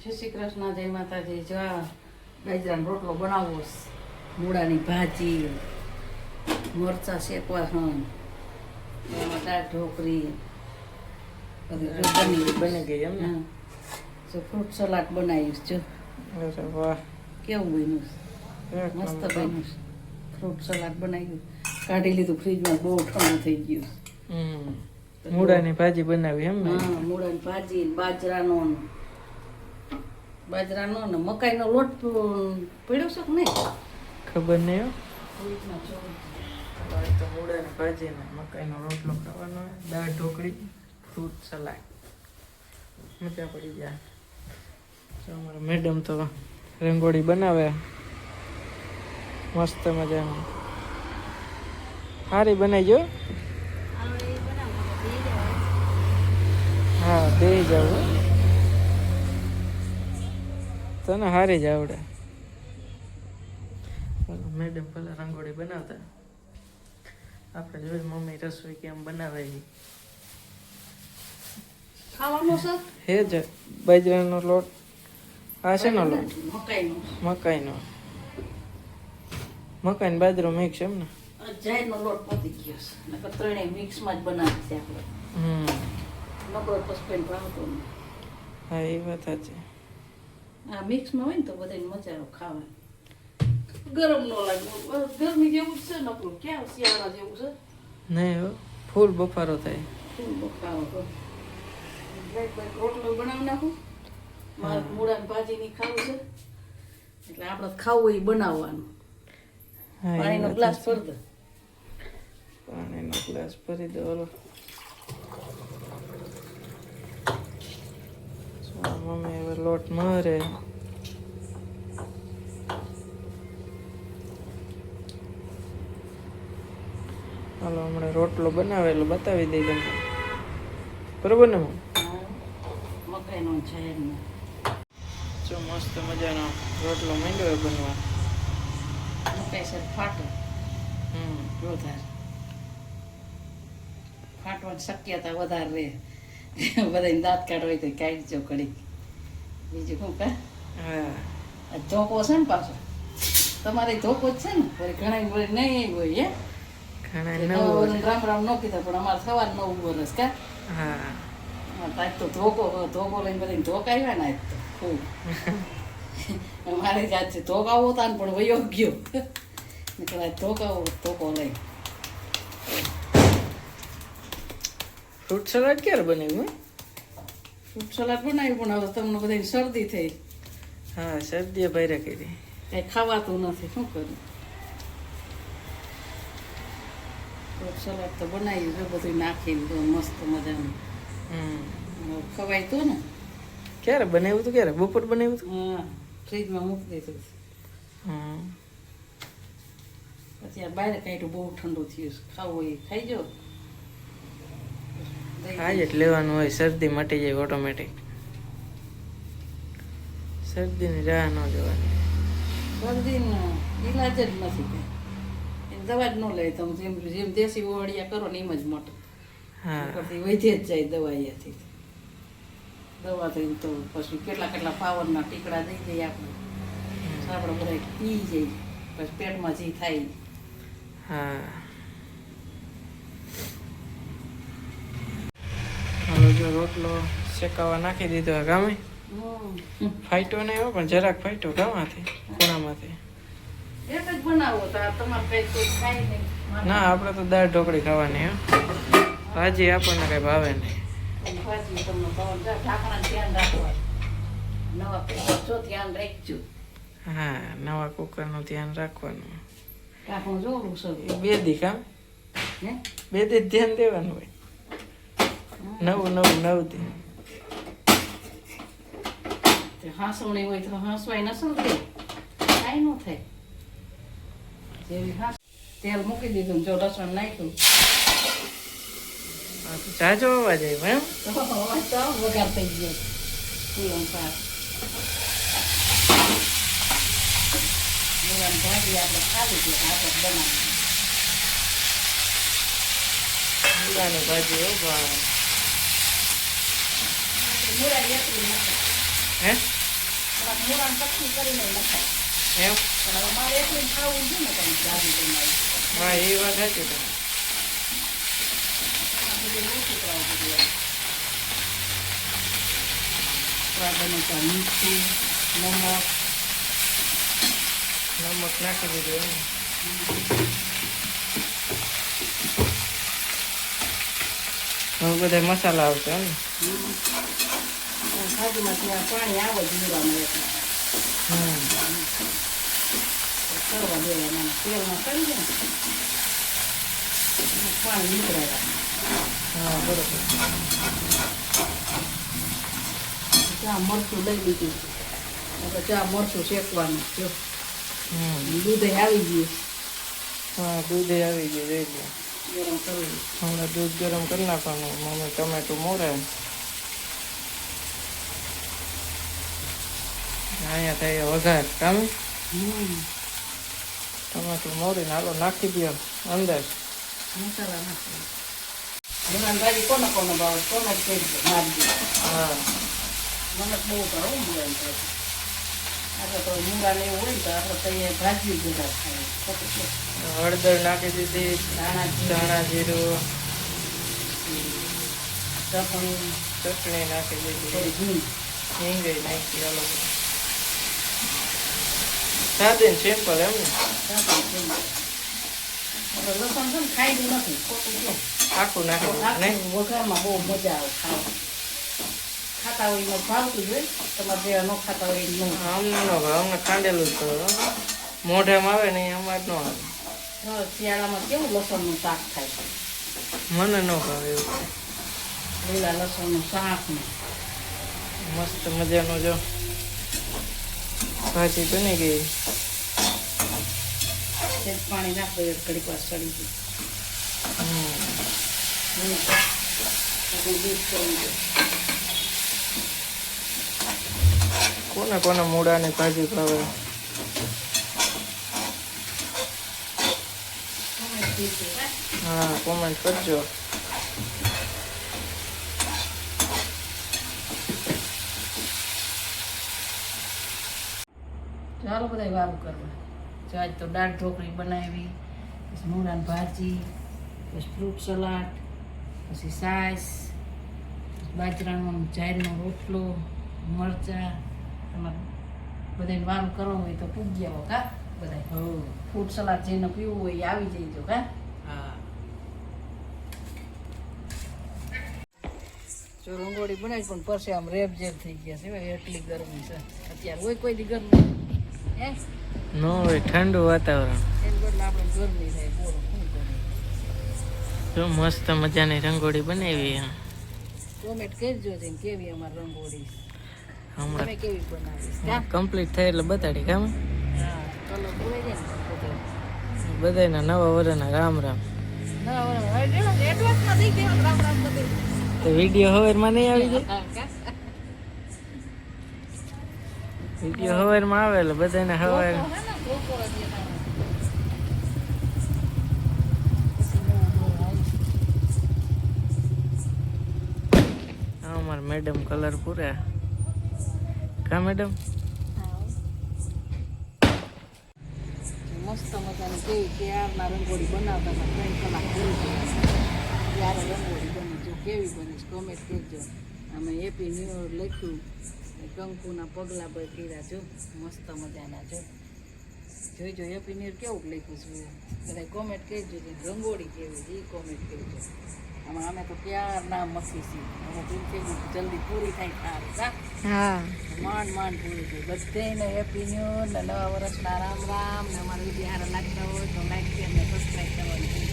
જય શ્રી કૃષ્ણ જય માતાજી જો બાજરાનો રોટલો બનાવવો. મૂળાની ભાજી મરચા શેકવા દાળ ઢોકરી બધું બની ગઈ એમ ને? જો ફ્રૂટ સલાડ બનાવીશ જો. વાહ. કેવું બન્યું મસ્ત. બન્યું ફ્રૂટ સલાડ બનાવ્યું. કાઢી લીધું ફ્રીજમાં બહુ ઠંડુ થઈ ગયું હમ. મૂળાની ભાજી બનાવી એમ હા મૂળાની ભાજી બાજરાનો બાજરાનો ને મકાઈનો લોટ પડ્યો છે કે નહીં? ખબર નહીં હો. તો મૂળાની ભાજી ને મકાઈનો રોટલો ખાવાનો દાળ ઢોકળી ફ્રૂટ સલાડ. મજા પડી ગયા તો અમારા મેડમ તો રંગોળી બનાવે. મસ્ત મજાની સારી બનાવી જો. હા બે જાવ તને હારી જ આવડે. મેડમ ભલે રંગોળી બનાવતા. આપણે જોઈએ મમ્મી રસોઈ કેમ બનાવે. છે? હે જ બાજરાનો લોટ. આ છે નો લોટ? મકાઈનો. મકાઈનો. મકાઈ બાજરો મિક્સ એમ ને? જાયનો લોટ પતી ગયો છે. નકર ત્રણેય મિક્સમાં જ બનાવે છે આપણે. હમ. નકરો પસ્પેન ભાવતો હા એ વાત સાચી. આ મિક્સમાં હોય ને તો બધાને મજા ખાવાની. ગરમ ન લાગે. ગરમી જેવું છે નકરું ક્યાં શિયાળા જેવું છે? નહીં હો ફૂલ બફારો થાય. ફૂલ બાઈટ રોટલો બનાવી નાખું. મારે મૂળાની ભાજી ની ખાવું છે. એટલે આપણે ખાવું એ બનાવવાનું. પાણીનો ગ્લાસ. ભરી દો. પાણીનો ગ્લાસ ભરી દો ઓલો જો મમ્મી હવે લોટ મારે. હાલો હમણાં રોટલો બનાવેલો બતાવી દઈ તમને. બરોબર ને જો મસ્ત મજાનો રોટલો માંડ્યો બનવા. ફાટે. હમ. વધારે. ફાટવાની શક્યતા વધારે રહે. બધાને દાંત કાઢો હોય તો કાઢજો કડી બીજું શું કા? હા. ધોકો છે ને પાછો? તમારે ધોકો જ છે ને? વળી ઘણા વળી નહીં હોય હે? રામ રામ ન કીધા પણ અમારે સવાર નવ વર્ષ કા? હા. અમારે તો ધોકો ધોકો લઈને બધાને ધોકાવ્યા ને આજ તો ખૂબ. અમારે જ છે ધોકાવો હતા ને પણ વયો ગયો. આજ ધોકાવો ધોકો લઈ ફ્રૂટ સલાડ ક્યારે બનાવ્યું ફ્રૂટ સલાડ બનાવ્યું પણ હવે તમને બધા શરદી થઈ. હા શરદીએ ભાઈરા કરી. કઈ ખાવાતું નથી શું કરું? ફ્રૂટ સલાડ તો બનાવ્યું છે બધું નાખીને તો મસ્ત મજાનું. હમ. ખવાય તો ને. ક્યારે બનાવ્યું હતું ક્યારે? બપોર બનાવ્યું હતું? હા ફ્રીજમાં મૂકી દીધું પછી આ બહાર કાઢ્યું બહુ ઠંડુ થયું છે. ખાવું એ ખાઈ જાઓ. હા જ લેવાનું હોય શરદી મટી જાય ઓટોમેટિક શરદીની રાહ ન જોવાની. શરદીનો ઈલાજ જ નથી કઈ દવા જ ન લે તમે જેમ જેમ દેશી ઓવડિયા કરો ને એમ જ મટે. હા. વધી જ જાય દવાઈયાથી દવાથી તો પછી કેટલા કેટલા પાવરના ટીકડા દઈ દઈએ આપણે. આપણે બધા પી જઈએ પછી પેટમાં જે થાય. હા હાલો જો રોટલો શેકાવા નાખી દીધો ગામે. ફાઈટો નહીં હો પણ જરાક ફાઈટો ગામાંથી ખૂણામાંથી. ના આપણે તો દાળ ઢોકળી ખાવાની હો. ભાજી આપણને કઈ ભાવે નહીં. હા નવા કુકરનું ધ્યાન રાખવાનું. બે દી કામ. બે દી ધ્યાન દેવાનું હોય. નવું નવું નવ દી તે હાંસવણી હોય તો હાંસવાય ન સમજે કાંઈ ન થાય. જેવી હાંસ તેલ મૂકી દીધું જો લસણ નાખ્યું. જાજો અવાજ આવ્યો એમ. તો વઘાર થઈ ગયો. પૂરણ મૂળાની ભાજી આપણે ખાલી છે આપણે બનાવી ભાજી એવું ભાવે હે? એમ હા એ વાત સાચી તમે મીઠું નમક. નમક નાખી દીધું એમ. હવે બધા મસાલા આવશે એમ ભાજીમાં ત્યાં પાણી આવે જ મૂળામાં એટલે હમ કરવા દેવાના તેલમાં કરી દે ને પાણી નીકળાય હા બરોબર ચા મરચું લઈ લીધું હવે ચા મરચું શેકવાનું જો હમ દૂધે આવી ગયું હા દૂધ આવી ગયું જોઈ લો ગરમ કરવું હમણાં દૂધ ગરમ કરી નાખવાનું મમ્મી ટમેટું મોરે અહીંયા થાય વઘાર કામ ટમાટું મોરીને હાલો નાખી દો અંદર. મસાલા નાખી બનાન કોને કોને ભાવે? કોને જ કહી દો મારી દો હા. મને બહુ ભાવે આપણે તો મૂંગા ને એવું હોય ને તો આપણે તો અહીંયા ભાજી જ ખાઈએ. હળદર નાખી દીધી ધાણા જીરું, ધાણા જીરું ચટણી. ચટણી નાખી દીધી. ઘી. હિંગ નાખી સાદી સિમ્પલ એમ ને. ખાઈ નથી આખું નાખી વઘારમાં બહુ મજા આવે ખાવા. ખાતા હોય એમાં ભાવતું જ હોય. તમારે જે ન ખાતા હોય અમને ન ભાવે. અમને ખાંડેલું ભાવે મોઢામાં આવે ને અમારે ન આવે. શિયાળામાં કેવું લસણનું શાક થાય? છે મને ન ભાવે એવું. લીલા લસણનું શાક ને. મસ્ત મજાનું જો. ભાજી બની ગઈ પાણી નાખો ઘડીક વાર સડી ગયું કોને કોને મૂળાની ભાજી ભાવે. હા કોમેન્ટ કરજો. ચાલો બધા વારું કરવા. જો આજ તો દાળ ઢોકળી બનાવી પછી મૂળાની ભાજી પછી ફ્રૂટ સલાડ પછી સાસ બાજરાનો જાહેરનો રોટલો મરચાં એમાં બધાને વારું કરવું હોય તો પૂગ્યા હો કા બધા ફ્રૂટ સલાડ જેને પીવું હોય એ આવી જઈજો કા. હા. જો રંગોળી બનાવી પણ પરસે આમ રેબ જેબ થઈ ગયા છે એટલી ગરમી છે. અત્યારે હોય કોઈ દી ગરમી. હે ન હોય ઠંડુ વાતાવરણ. જો મસ્ત મજાની રંગોળી બનાવી કોમેન્ટ કરજો કેવી અમાર રંગોળી. હમણાં કેવી કમ્પ્લીટ થાય એટલે બતાડી કામ બધાના નવા વર્ષના રામ રામ. વીડિયો હવે હવારમાં નહીં આવી જાય હા, કા? વીડિયો હવારમાં આવે એટલે બધાને હવાર. અમારે મેડમ કલર પૂરા. કા મેડમ? મસ્ત મજાની કેવી ક્યારના રંગોળી બનાવતા હતા, ત્રણ કલાક ત્યારે રંગોળી બની. જો કેવી બની કોમેન્ટ કરજો. અમે હેપી ન્યૂ યર લખ્યું. કંકુના પગલા પર કર્યા જો મસ્ત મજાના જો. જોઈજો હેપી ન્યૂ કેવું લખ્યું છે? બધા કોમેન્ટ કરજો કે રંગોળી કેવી છે એ કોમેન્ટ કહેજો આમાં અમે તો ક્યારના મસી છીએ. અમે પ્રિન્સેસ જલ્દી પૂરી થાય તારે હા. માંડ માંડ પૂરી થયું બધાને હેપી ન્યૂ ને નવા વર્ષના રામ રામ. ને અમારા વીડિયો હારા લાગતા હોય તો લાઈક શેર ને સબસ્ક્રાઈબ કરવાનું.